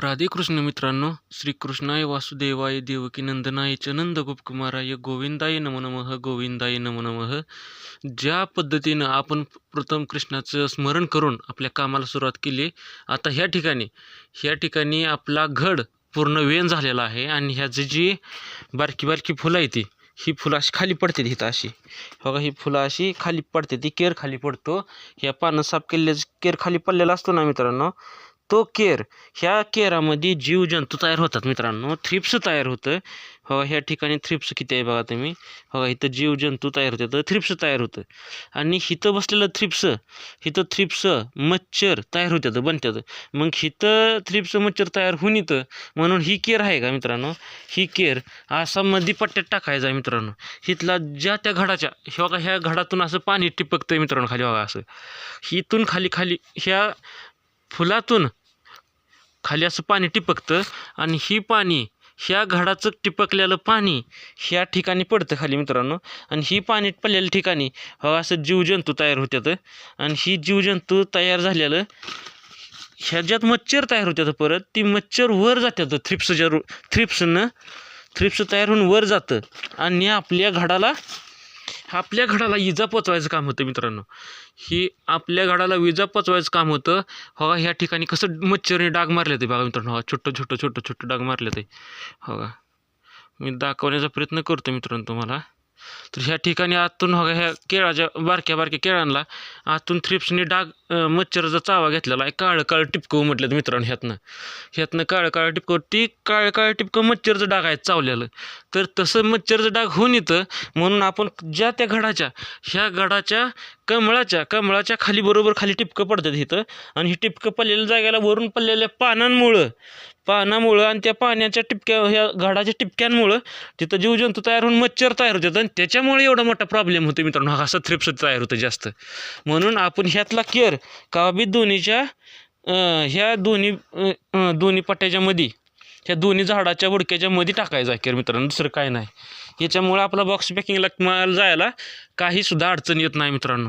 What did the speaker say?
राधे कृष्ण मित्रांनो श्रीकृष्णाय वासुदेवाय देवकी नंदनाय चनंद नंदगोपकुमाराय गोविंदाय नमो नमः गोविंदाय नमो नमः. ज्या पद्धतीनं आपण प्रथम कृष्णाचं स्मरण करून आपल्या कामाला सुरुवात केली आता ह्या ठिकाणी ह्या ठिकाणी आपला घड पूर्ण वेन झालेला आहे आणि ह्याची जी बारकी बारकी फुलं आहे ती ही फुलं अशी खाली पडते इथं अशी. बघा ही फुलं अशी खाली पडते ती केर खाली पडतो. ह्या पानं साफ केलेल्या केर खाली पडलेला असतो ना मित्रांनो तो केर ह्या केरामध्ये जीवजंतू तयार होतात मित्रांनो. थ्रिप्स तयार होतं. हो ह्या ठिकाणी थ्रिप्स किती आहे बघा तुम्ही. हो इथं जीवजंतू तयार होते तर थ्रिप्स तयार होतं. आणि हिथं बसलेलं थ्रिप्स हिथं थ्रिप्स मच्छर तयार होतात बनतात. मग हिथं थ्रिप्स मच्छर तयार होऊन येतं म्हणून ही केर आहे का मित्रांनो? ही केर असा पट्ट्यात टाकायचा आहे मित्रांनो. हिथला ज्या त्या घडाच्या हे बघा ह्या घडातून असं पाणी टिपकतं मित्रांनो खाली बघा असं. हिथून खाली खाली ह्या फुलातून खाली असं पाणी टिपकतं आणि ही पाणी ह्या घडाचं टिपकलेलं पाणी ह्या ठिकाणी पडतं खाली मित्रांनो. आणि ही पाणी पडलेल्या ठिकाणी हो असं जीवजंतू तयार होतात आणि ही जीवजंतू तयार झालेलं ह्या ज्यात मच्छर तयार होतात परत ती मच्छर वर जातात थ्रिप्सच्या रू थ्रिप्सनं थ्रिप्स तयार होऊन वर जातं. आणि आपल्या घडाला आपल्या घडाला इजा पोचवायचं काम होतं मित्रांनो. ही आपल्या घडाला विजा पोचवायचं काम होतं. हो ह्या ठिकाणी कसं मच्छरने डाग मारले ते बघा मित्रांनो. हो, छोटं छोटं छोटं छोटं डाग मारले ते हो का? मी दाखवण्याचा प्रयत्न करतो मित्रांनो तुम्हाला. तर ह्या ठिकाणी आतून हो ह्या केळाच्या बारक्या बारक्या केळांना आतून थ्रिप्सने डाग मच्छराचा चावा घेतलेला आहे. काळं काळं टिपकं म्हटलं मित्रांनो ह्यातनं. ह्यातनं काळं काळं टिपकं ती काळं काळं टिपकं मच्छरचं डाग आहे चावलेलं. तर तसं मच्छरचं डाग होऊन येतं म्हणून आपण ज्या त्या घडाच्या ह्या घडाच्या कमळाच्या कमळाच्या खाली बरोबर खाली टिपकं पडतात इथं. आणि ही टिपकं पडलेल्या जागेला वरून पडलेल्या पानांमुळं पानामुळं आणि त्या पाण्याच्या टिपक्या ह्या घडाच्या टिपक्यांमुळं तिथं जीवजंतू तयार होऊन मच्छर तयार होतात. आणि त्याच्यामुळे एवढा मोठा प्रॉब्लेम होतो मित्रांनो. हा असा थ्रिप्स तयार होतं जास्त. म्हणून आपण ह्यातला केअर का बी दोन्हीच्या ह्या दोन्ही दोन्ही पट्ट्याच्या मध्ये ह्या दोन्ही झाडाच्या बुडक्याच्या मध्ये टाकायचा आहे मित्रांनो दुसरं काय नाही. याच्यामुळं आपला बॉक्स पॅकिंगला माल जायला काहीसुद्धा अडचण येत नाही मित्रांनो.